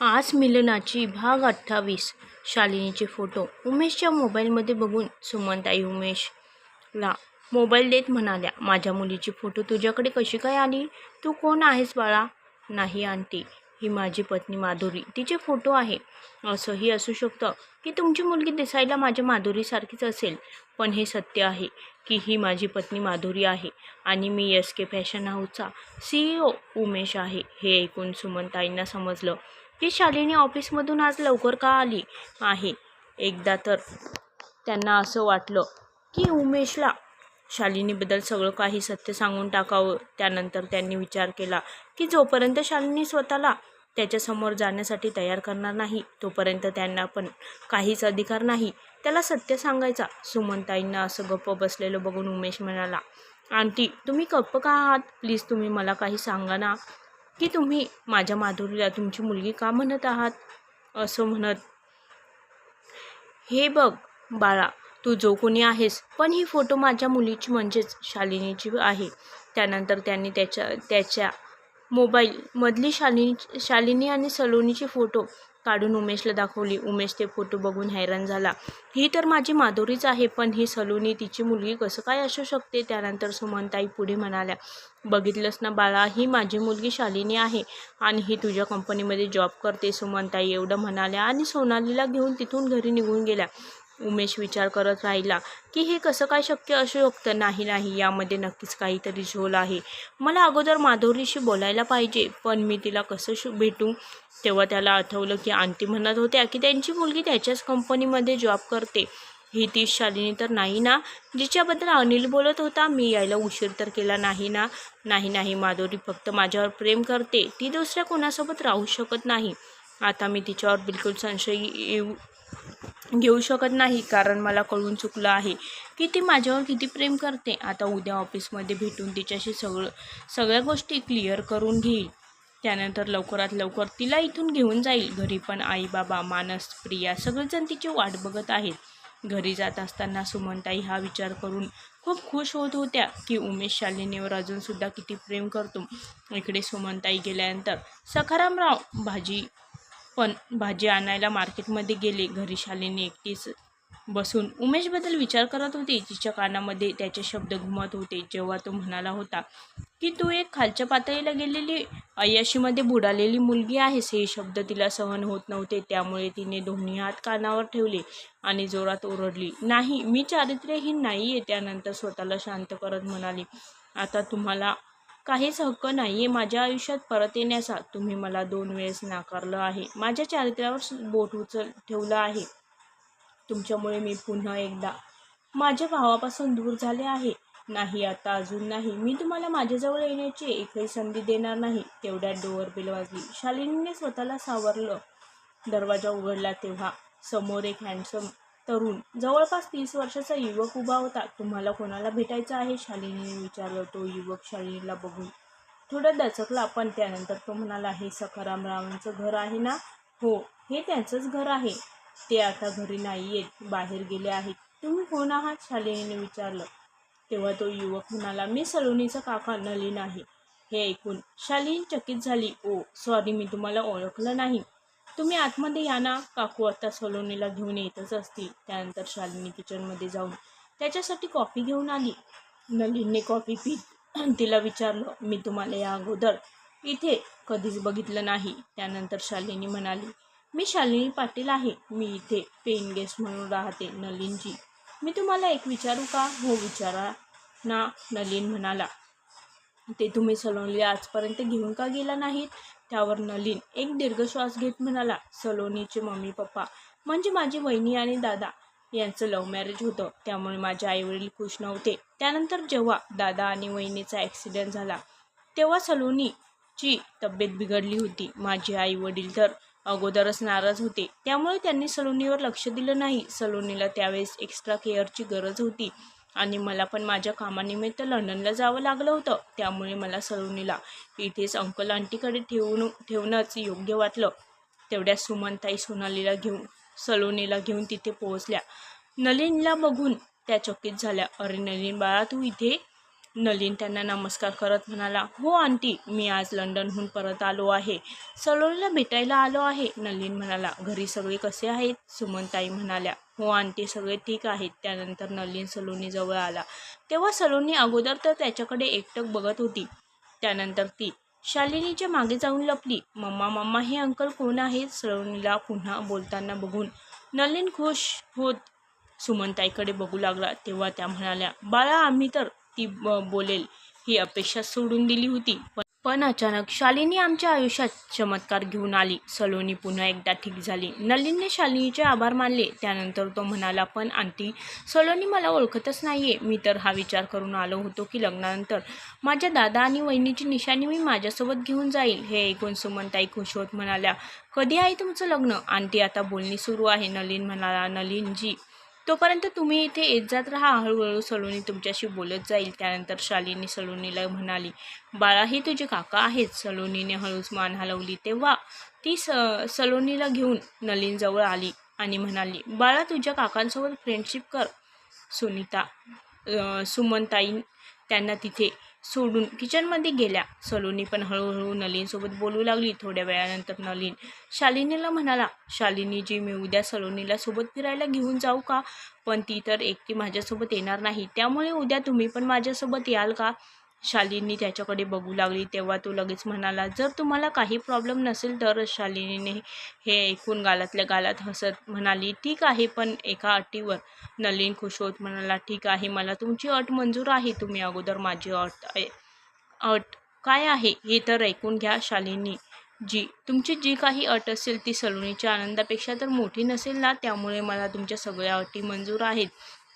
आज मिलनाची भाग अठ्ठावीस. शालिनीचे फोटो. उमेशच्या मोबाईलमध्ये बघून सुमनताई उमेशला मोबाईल देत म्हणाल्या माझ्या मुलीची फोटो तुझ्याकडे कशी काय आली? तू कोण आहेस बाळा? नाही आंटी. ही माझी पत्नी माधुरी. तिचे फोटो आहे. असंही असू शकतं की तुमची मुलगी दिसायला माझ्या माधुरीसारखीच असेल. पण हे सत्य आहे की ही माझी पत्नी माधुरी आहे आणि मी एस के फॅशन हाऊसचा सी ई ओ उमेश आहे. हे ऐकून सुमनताईंना समजलं. की शालिनी ऑफिसमधून आज लवकर का आली आहे? एकदा तर त्यांना असं वाटलं की उमेशला शालिनीबद्दल सगळं काही सत्य सांगून टाकावं. त्यानंतर त्यांनी विचार केला की जोपर्यंत शालिनी स्वतःला त्याच्यासमोर जाण्यासाठी तयार करणार नाही तोपर्यंत त्यांना पण काहीच अधिकार नाही. त्याला सत्य सांगायचा. सुमनताईंना असं गप्प बसलेलं बघून उमेश म्हणाला आंटी तुम्ही गप्प का आहात? प्लीज तुम्ही मला काही सांगा ना. की तुम्ही माझ्या माधुरीला तुमची मुलगी का म्हणत आहात? असं म्हणत हे बघ बाळा तू जो कोणी आहेस पण ही फोटो माझ्या मुलीची म्हणजेच शालिनीची आहे त्यानंतर त्यांनी त्याच्या त्याच्या मोबाईलमधली शालिनी शालिनी आणि सलोनीचे फोटो काढून उमेशला दाखवली. उमेश ते फोटो बघून हैराण झाला. ही तर माझी माधुरीच आहे पण ही सलोनी तिची मुलगी कसं काय असू शकते? त्यानंतर सुमनताई पुढे म्हणाल्या बघितलंस ना बाळा ही माझी मुलगी शालिनी आहे आणि ही तुझ्या कंपनीमध्ये जॉब करते सुमनताई एवढं म्हणाल्या आणि सोनालीला घेऊन तिथून घरी निघून गेल्या. उमेश विचार करत राहिला की हे कसं काय शक्य असू शकतं? नाही नाही यामध्ये नक्कीच काहीतरी झोल आहे. मला अगोदर माधुरीशी बोलायला पाहिजे पण मी तिला कसं शो भेटू? तेव्हा त्याला आठवलं की आंटी म्हणत होत्या की त्यांची मुलगी त्याच्याच कंपनीमध्ये जॉब करते. ही ती शालिनी तर नाही ना? जिच्याबद्दल अनिल बोलत होता मी यायला उशीर तर केला नाही ना? नाही नाही माधुरी फक्त माझ्यावर प्रेम करते. ती दुसऱ्या कोणासोबत राहू शकत नाही. आता मी तिच्यावर बिलकुल संशय येऊ घेऊ शकत नाही कारण मला कळून चुकलं आहे की ती माझ्यावर किती प्रेम करते. आता उद्या ऑफिसमध्ये भेटून तिच्याशी सगळं सगळ्या गोष्टी क्लिअर करून घेईल. त्यानंतर लवकरात लवकर तिला इथून घेऊन जाईल. घरी पण आई बाबा मानस प्रिया सगळेजण तिची वाट बघत आहेत. घरी जात असताना सुमनताई हा विचार करून खूप खुश होत होत्या की उमेश शालिनीवर अजूनसुद्धा किती प्रेम करतो. इकडे सुमनताई गेल्यानंतर सखारामराव भाजी पण भाजी आणायला मार्केटमध्ये गेले घरी शालिनी एकटीच बसून. उमेशबद्दल विचार करत होते. तिच्या कानामध्ये त्याचे शब्द घुमत होते. जेव्हा तो म्हणाला होता की तू एक खालच्या पातळीला गेलेली अयशीमध्ये बुडालेली मुलगी आहेस. हे शब्द तिला सहन होत नव्हते. त्यामुळे तिने दोन्ही हात कानावर ठेवले आणि जोरात ओरडली नाही मी चारित्र्यहीन नाही आहे त्यानंतर स्वतःला शांत करत म्हणाली आता तुम्हाला काहीच हक्क नाही आहे माझ्या आयुष्यात परत येण्याचा. तुम्ही मला दोन वेळेस नाकारलं आहे. माझ्या चारित्र्यावर बोट उचल ठेवलं आहे. तुमच्यामुळे मी पुन्हा एकदा माझ्या भावापासून दूर झाले आहे. नाही आता अजून नाही. मी तुम्हाला माझ्याजवळ येण्याची एकही संधी देणार नाही. तेवढ्यात डोअरबेल वाजली. शालिनीने स्वतःला सावरलं. दरवाजा उघडला तेव्हा. समोर एक हँडसम तरुण. जवळपास तीस वर्षाचा युवक उभा होता. तुम्हाला कोणाला भेटायचं आहे? शालिनीने विचारलं. तो युवक शालिनीला बघून थोडं दचकला पण त्यानंतर तो म्हणाला हे सखारामरावांचं घर आहे ना? हो हे त्यांचंच घर आहे. ते आता घरी नाही येत. बाहेर गेले आहेत. तुम्ही कोण आहात? शालिनीने विचारलं. तेव्हा तो युवक म्हणाला मी सलोनीचा काका नलीन आहे. हे ऐकून शालिनी चकित झाली. ओ सॉरी मी तुम्हाला ओळखलं नाही. तुम्ही आतमध्ये या ना काकू. आता सलोनीला घेऊन येतच असतील. त्यानंतर शालिनी किचनमध्ये जाऊन त्याच्यासाठी कॉफी घेऊन आली. नलिनने कॉफी पीत तिला विचारलं मी तुम्हाला या अगोदर इथे कधीच बघितलं नाही. त्यानंतर शालिनी म्हणाली मी शालिनी पाटील आहे. मी इथे पेन गेस्ट म्हणून राहते नलीनजी. मी तुम्हाला एक विचारू का? हो विचारा ना नलीन म्हणाला. ते तुम्ही सलोनीला आजपर्यंत घेऊन का गेला नाहीत? त्यावर नलीन. एक दीर्घ श्वास घेत म्हणाला सलोनीचे मम्मी पप्पा म्हणजे माझी वहिनी आणि दादा. यांचं लव्ह मॅरेज होतं. त्यामुळे माझे आईवडील खुश नव्हते. त्यानंतर जेव्हा दादा आणि वहिनीचा ॲक्सिडेंट झाला तेव्हा सलोनीची तब्येत बिघडली होती. माझे आई वडील तर अगोदरच नाराज होते. त्यामुळे त्यांनी सलोनीवर लक्ष दिलं नाही. सलोनीला त्यावेळेस एक्स्ट्रा केअरची गरज होती. आणि मला पण माझ्या कामानिमित्त लंडनला जावं लागलं होतं. त्यामुळे मला सलोनीला इथेच अंकल आंटीकडे ठेवून ठेवणंच योग्य वाटलं. तेवढ्या सुमनताई सोनालीला घेऊन सलोनीला घेऊन तिथे पोहोचल्या. नलिनला बघून त्या चकित झाल्या. अरे नलिन बाळा तू इथे? नलीन त्यांना नमस्कार करत म्हणाला हो आंटी मी आज लंडनहून परत आलो आहे. सलोनीला भेटायला आलो आहे. नलीन म्हणाला घरी सगळे कसे आहेत? सुमनताई म्हणाल्या हो आंटी सगळे ठीक आहेत. त्यानंतर नलीन सलोनी जवळ आला. तेव्हा सलोनी अगोदर तर त्याच्याकडे एकटक बघत होती. त्यानंतर ती शालिनीच्या मागे जाऊन लपली. मम्मा मम्मा हे अंकल कोण आहेत? सलोनीला पुन्हा बोलताना बघून नलिन खुश होत सुमनताईकडे बघू लागला. तेव्हा त्या म्हणाल्या बाळा आम्ही तर ती बोलेल. ही अपेक्षा सोडून दिली होती. पण अचानक शालिनी आमच्या आयुष्यात चमत्कार घेऊन आली. सलोनी पुन्हा एकदा ठीक झाली. नलिनने शालिनीचे आभार मानले. त्यानंतर तो म्हणाला पण आंटी सलोनी मला ओळखतच नाही आहे मी तर हा विचार करून आलो होतो की लग्नानंतर माझ्या दादा आणि वहिनीची निशाणी मी माझ्यासोबत घेऊन जाईल. हे ऐकून सुमनताई खुश होत म्हणाल्या कधी आहे तुमचं लग्न? आंटी आता बोलणी सुरू आहे. नलिन म्हणाला नलिनजी तोपर्यंत तुम्ही इथे येत जात राहा हळूहळू सलोनी तुमच्याशी बोलत जाईल. त्यानंतर शालिनी सलोनीला म्हणाली बाळा हे तुझे काका आहेत. सलोनीने हळूच मान हलवली तेव्हा ती स सलोनीला घेऊन नलीनजवळ आली आणि म्हणाली बाळा तुझ्या काकांसोबत फ्रेंडशिप कर. सुनीता सुमनताईन त्यांना तिथे सोडून किचनमध्ये गेल्या. सलोनी पण हळूहळू नलीनसोबत बोलू लागली. थोड्या वेळानंतर नलीन शालिनीला म्हणाला शालिनीजी मी उद्या सलोनीला सोबत फिरायला घेऊन जाऊ का? पण ती तर एकटी माझ्यासोबत येणार नाही. त्यामुळे उद्या तुम्ही पण माझ्यासोबत याल का? शालिनी त्याच्याकडे बघू लागली. तेव्हा तो लगेच म्हणाला जर तुम्हाला काही प्रॉब्लेम नसेल तर शालिनीने हे ऐकून गालातल्या गालात हसत म्हणाली ठीक आहे पण एका अटीवर. नलीन खुश होत म्हणाला ठीक आहे मला तुमची अट मंजूर आहे. तुम्ही अगोदर माझी अट अट काय आहे हे तर ऐकून घ्या शालिनी. जी तुमची जी काही अट असेल ती सलोनीच्या आनंदापेक्षा तर मोठी नसेल ना? त्यामुळे मला तुमच्या सगळ्या अटी मंजूर आहेत.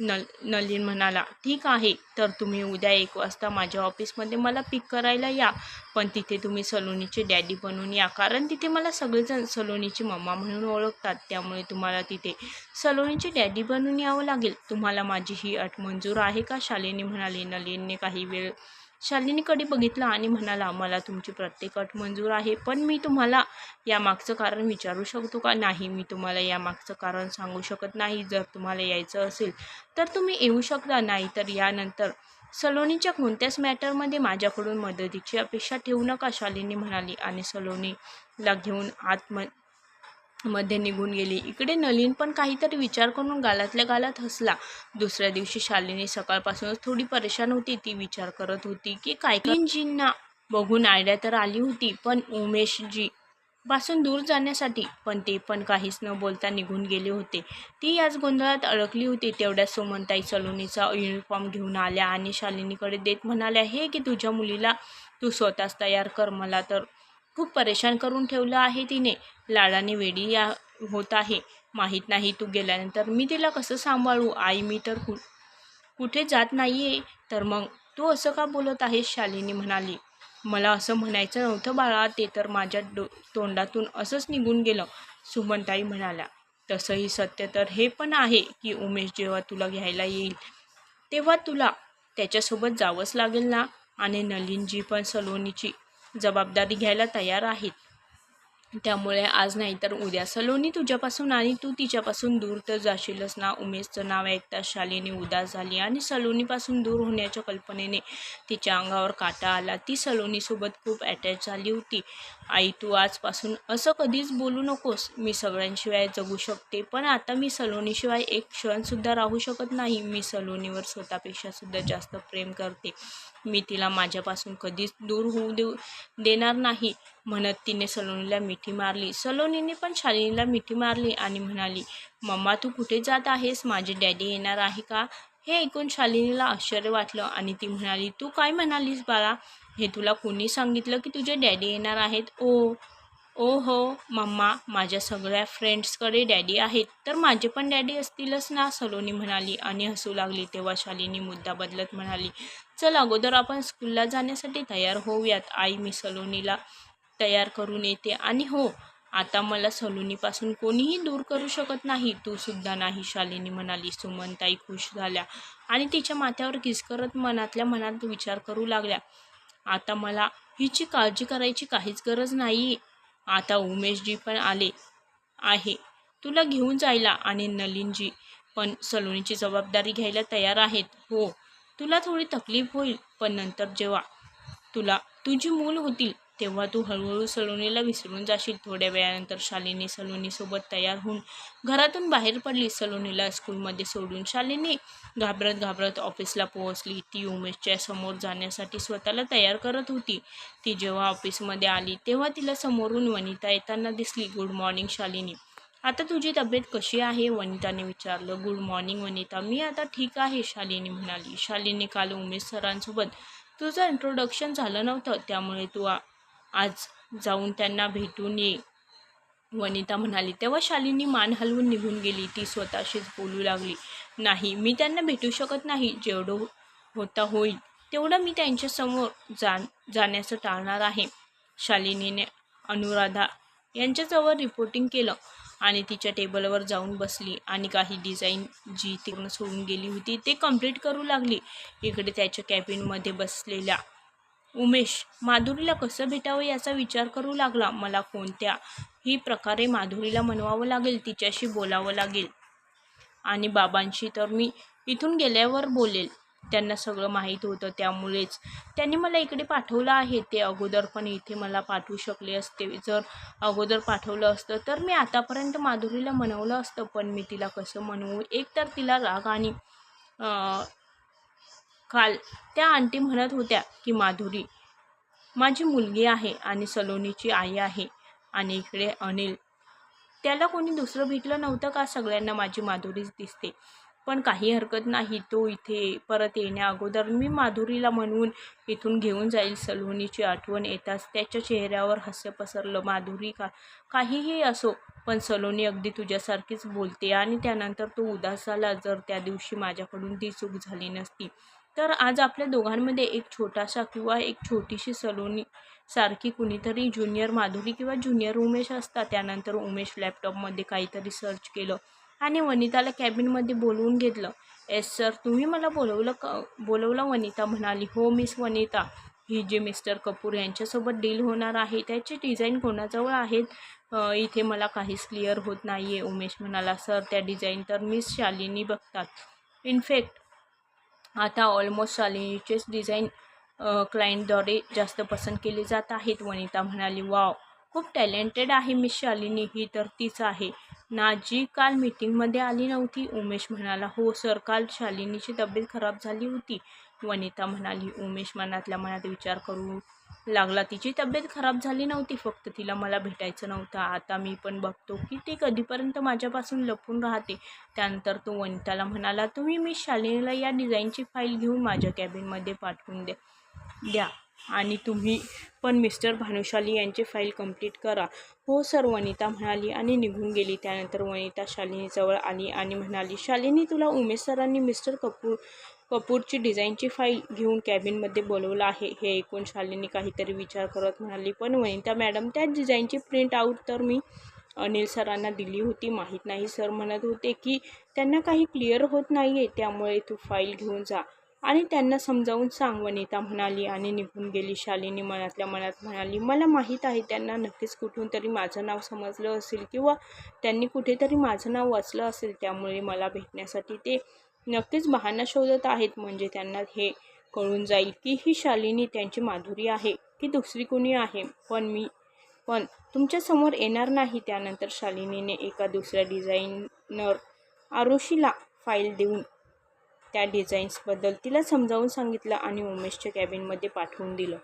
नल नलीन म्हणाला ठीक आहे तर तुम्ही उद्या एक वाजता माझ्या ऑफिसमध्ये मला पिक करायला या. पण तिथे तुम्ही सलोनीचे डॅडी बनून या कारण तिथे मला सगळेजण सलोनीची मम्मा म्हणून ओळखतात. त्यामुळे तुम्हाला तिथे सलोनीचे डॅडी बनून यावं लागेल. तुम्हाला माझी ही अट मंजूर आहे का? शालेने म्हणाली. नलिनने काही वेळ शालिनीकडे बघितलं आणि म्हणाला मला तुमची प्रत्येक अट मंजूर आहे पण मी तुम्हाला यामागचं कारण विचारू शकतो का? नाही मी तुम्हाला यामागचं कारण सांगू शकत नाही. जर तुम्हाला यायचं असेल तर तुम्ही येऊ शकता नाही तर यानंतर. सलोनीच्या कोणत्याच मॅटरमध्ये माझ्याकडून मदतीची अपेक्षा ठेवू नका शालिनी म्हणाली आणि सलोनीला घेऊन आतम मध्ये निघून गेली. इकडे नलीन पण काहीतरी विचार करून गालातल्या गालात हसला. दुसऱ्या दिवशी शालिनी सकाळपासूनच थोडी परेशान होती. ती विचार करत होती की काय बघून आयडिया तर आली होती पण उमेशजी पासून दूर जाण्यासाठी पण ते पण काहीच न बोलता निघून गेले होते. ती याच गोंधळात अडकली होती. तेवढ्या सुमनताई सलोनीचा युनिफॉर्म घेऊन आल्या आणि शालिनीकडे देत म्हणाल्या हे की तुझ्या मुलीला? तू स्वतःच तयार कर मला तर. खूप परेशान करून ठेवलं आहे तिने. लाडाने वेडी या होत आहे. माहीत नाही तू गेल्यानंतर मी तिला कसं सांभाळू? आई मी तर कु कुठे जात नाही आहे तर मग तू असं का बोलत आहेस? शालिनी म्हणाली. मला असं म्हणायचं नव्हतं बाळा. ते तर माझ्या डो तोंडातून असंच निघून गेलं. सुमनताई म्हणाल्या. तसंही सत्य तर हे पण आहे की उमेश जेव्हा तुला घ्यायला येईल तेव्हा तुला त्याच्यासोबत जावंच लागेल ना? आणि नलिनजी पण सलोनीची जबाबदारी घ्यायला तयार आहेत. त्यामुळे आज नाही तर उद्या. सलोनी तुझ्यापासून आणि तू तिच्यापासून दूर तर जाशीलच ना. उमेशचं नाव ऐकता शालिनी उदास झाली आणि सलोनीपासून दूर होण्याच्या कल्पनेने तिच्या अंगावर काटा आला. ती सलोनीसोबत खूप अटॅच झाली होती. आई तू आजपासून असं कधीच बोलू नकोस. मी सगळ्यांशिवाय जगू शकते. पण आता मी सलोनीशिवाय एक क्षणसुद्धा राहू शकत नाही. मी सलोनीवर स्वतःपेक्षा सुद्धा जास्त प्रेम करते. मी तिला माझ्यापासून कधीच दूर होऊ देऊ देणार नाही. म्हणत तिने सलोनीला मिठी मारली. सलोनीने पण शालिनीला मिठी मारली आणि म्हणाली मम्मा तू कुठे जात आहेस? माझे डॅडी येणार आहे का? हे ऐकून शालिनीला आश्चर्य वाटलं आणि ती म्हणाली तू काय म्हणालीस बाळा? हे तुला कोणी सांगितलं की तुझे डॅडी येणार आहेत? ओ ओ हो मम्मा माझ्या सगळ्या फ्रेंड्सकडे डॅडी आहेत. तर माझे पण डॅडी असतीलच ना? सलोनी म्हणाली आणि हसू लागली. तेव्हा शालिनी मुद्दा बदलत म्हणाली चल अगोदर आपण स्कूलला जाण्यासाठी तयार होऊयात. आई मी सलोनीला तयार करून येते. आणि हो आता मला सलोनीपासून कोणीही दूर करू शकत नाही. तू सुद्धा नाही शालिनी म्हणाली. सुमनताई खुश झाल्या आणि तिच्या माथ्यावर किस करत मनातल्या मनात विचार करू लागल्या. आता मला हिची काळजी करायची काहीच गरज नाही. आता उमेशजी पण आले आहे. तुला घेऊन जायला आणि नलिनजी पण सलोनीची जबाबदारी घ्यायला तयार आहेत. हो तुला थोडी तकलीफ होईल पण नंतर जेव्हा तुला तुझी मूल होतील तेव्हा तू हळूहळू सलोनीला विसरून जाशील. थोड्या वेळानंतर शालिनी सलोनीसोबत तयार होऊन घरातून बाहेर पडली. सलोनीला स्कूलमध्ये सोडून शालिनी घाबरत घाबरत ऑफिसला पोहोचली. ती उमेशच्या समोर जाण्यासाठी स्वतःला तयार करत होती. ती जेव्हा ऑफिसमध्ये आली तेव्हा तिला समोरून वनिता येताना दिसली. Good morning Shalini. आता तुझी तब्येत कशी आहे? वनिताने विचारलं. Good morning Vanita. मी आता ठीक आहे शालिनी म्हणाली. शालिनी काल उमेश सरांसोबत तुझं इंट्रोडक्शन झालं नव्हतं. त्यामुळे तू आज जाऊन त्यांना भेटून ये. वनिता म्हणाली तेव्हा शालिनी मान हलवून निघून गेली. ती स्वतःशीच बोलू लागली. नाही मी त्यांना भेटू शकत नाही. जेवढं होता होईल तेवढं मी त्यांच्यासमोर जा जाण्याचं टाळणार आहे. शालिनीने अनुराधा यांच्याजवळ रिपोर्टिंग केलं आणि तिच्या टेबलवर जाऊन बसली आणि काही डिझाईन जी तिकडून सोडून गेली होती ते कंप्लीट करू लागली. इकडे त्याच्या कॅबिनमध्ये बसलेल्या उमेश माधुरीला कसं भेटावं याचा विचार करू लागला. मला कोणत्या? ही प्रकारे माधुरीला मनवावं लागेल तिच्याशी बोलावं लागेल. आणि बाबांशी तर मी इथून गेल्यावर बोलेल. त्यांना सगळं माहीत होतं त्यामुळेच. त्यांनी मला इकडे पाठवलं आहे. ते अगोदर पण इथे मला पाठवू शकले असते. जर अगोदर पाठवलं असतं तर मी आतापर्यंत माधुरीला मनवलं असतं. पण मी तिला कसं म्हणवू एक तर तिला राग आणि काल त्या आंटी म्हणत होत्या की माधुरी माझी मुलगी आहे आणि सलोनीची आई आहे आणि इकडे अनिल. त्याला कोणी दुसरं भेटलं नव्हतं का? सगळ्यांना माझी माधुरीच दिसते. पण काही हरकत नाही तो इथे परत येण्या अगोदर मी माधुरीला म्हणून इथून घेऊन जाईल. सलोनीची आठवण येताच त्याच्या चेहऱ्यावर हास्य पसरलं. माधुरी का काहीही असो पण सलोनी अगदी तुझ्यासारखीच बोलते आणि त्यानंतर तो उदास झाला जर त्या दिवशी माझ्याकडून ती चूक झाली नसती. तर आज आपल्या दोघांमध्ये एक छोटासा किंवा एक छोटीशी सलोनी सारखी कुणीतरी ज्युनियर माधुरी किंवा ज्युनियर उमेश असता त्यानंतर उमेश लॅपटॉपमध्ये काहीतरी सर्च केलं आणि वनिताला कॅबिनमध्ये बोलवून घेतलं. एस सर तुम्ही मला बोलवलं क बोलवलं वनिता म्हणाली. हो मिस वनिता. ही जे मिस्टर कपूर यांच्यासोबत डील होणार आहे त्याची डिझाईन कोणाजवळ आहेत? इथे मला काहीच क्लिअर होत नाही आहे उमेश म्हणाला सर त्या डिझाईन तर मिस शालिनी बघतात. इनफॅक्ट आता ऑलमोस्ट शालिनीचेच डिझाईन क्लायंटद्वारे जास्त पसंत केले जात आहेत. वनिता म्हणाली वाव खूप टॅलेंटेड आहे मिस शालिनी. ही तर तीच आहे. ना जी काल मीटिंगमध्ये आली नव्हती. उमेश म्हणाला हो सर काल शालिनीची तब्येत खराब झाली होती. वनिता म्हणाली उमेश मनातल्या मनात विचार करू लागला. तिची तब्येत खराब झाली नव्हती फक्त तिला मला भेटायचं नव्हतं. आता मी पण बघतो की ती कधीपर्यंत माझ्यापासून लपून राहते. त्यानंतर तो वनिताला म्हणाला तुम्ही मी शालिनीला या डिझाईनची फाईल घेऊन माझ्या कॅबिनमध्ये पाठवून द्या द्या. आणि तुम्ही पण मिस्टर भानुशाली यांची फाईल कंप्लीट करा. हो सर वनिता म्हणाली आणि निघून गेली. त्यानंतर वनिता शालिनीजवळ आली आणि म्हणाली शालिनी तुला उमेश सरांनी मिस्टर कपूर कपूरची डिझाईनची फाईल घेऊन कॅबिनमध्ये बोलवलं आहे. हे ऐकून शालिनी काहीतरी विचार करत म्हणाली पण वनिता मॅडम त्याच डिझाईनची प्रिंट आऊट तर मी अनिल सरांना दिली होती. माहीत नाही सर म्हणत होते की त्यांना काही क्लिअर होत नाही आहे त्यामुळे तू फाईल घेऊन जा. आणि त्यांना समजावून सांग वनिता म्हणाली आणि निघून गेली. शालिनी मनातल्या मनात म्हणाली मला माहीत आहे त्यांना नक्कीच कुठून तरी माझं नाव समजलं असेल किंवा त्यांनी कुठेतरी माझं नाव वाचलं असेल त्यामुळे मला भेटण्यासाठी ते नक्कीच बहाणा शोधत आहेत. म्हणजे त्यांना हे कळून जाईल की ही शालिनी त्यांची माधुरी आहे की दुसरी कोणी आहे? पण मी पण तुमच्यासमोर येणार नाही. त्यानंतर शालिनीने एका दुसऱ्या डिझाईनर आरुषीला फाईल देऊन त्या डिझाईन्सबद्दल तिला समजावून सांगितलं आणि उमेशच्या कॅबिनमध्ये पाठवून दिलं.